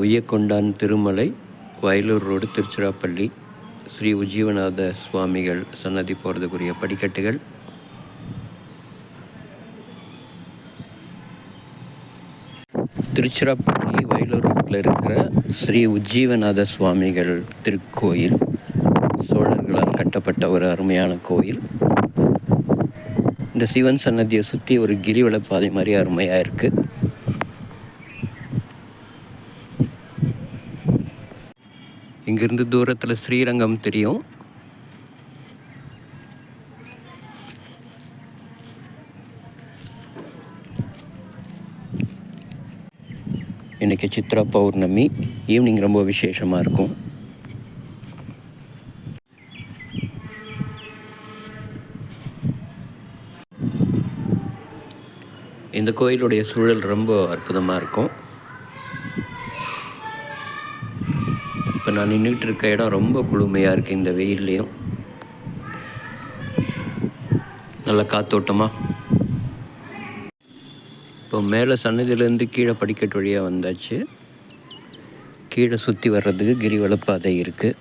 Uyyakondan Tirumalai Vayalur road Tiruchirappalli. Sri Ujjivanatha சுவாமிகள் சன்னதி போகிறதுக்குரிய படிக்கட்டுகள். திருச்சிராப்பள்ளி வயலூர் ரோட்டில் இருக்கிற ஸ்ரீ உஜ்ஜீவநாத சுவாமிகள் திருக்கோயில். சோழர்களால் கட்டப்பட்ட ஒரு அருமையான கோயில். இந்த சிவன் சன்னதியை சுற்றி ஒரு கிரிவல பாதை மாதிரி அருமையாக இருக்குது இங்கிருந்து தூரத்தில் ஸ்ரீரங்கம் தெரியும். இன்றைக்கி சித்ரா பௌர்ணமி. ஈவினிங் ரொம்ப விசேஷமாக இருக்கும். இந்த கோயிலுடைய சூழல் ரொம்ப அற்புதமாக இருக்கும். இப்போ நான் நின்றுட்டு இருக்க இடம் ரொம்ப குளுமையாக இருக்குது இந்த வெயில்லையும். நல்ல காத்தோட்டமாக இப்போ மேலே சன்னதியிலேருந்து கீழே படிக்கட்டு வழியாக வந்தாச்சு. கீழே சுற்றி வர்றதுக்கு கிரிவலப்பாதை இருக்குது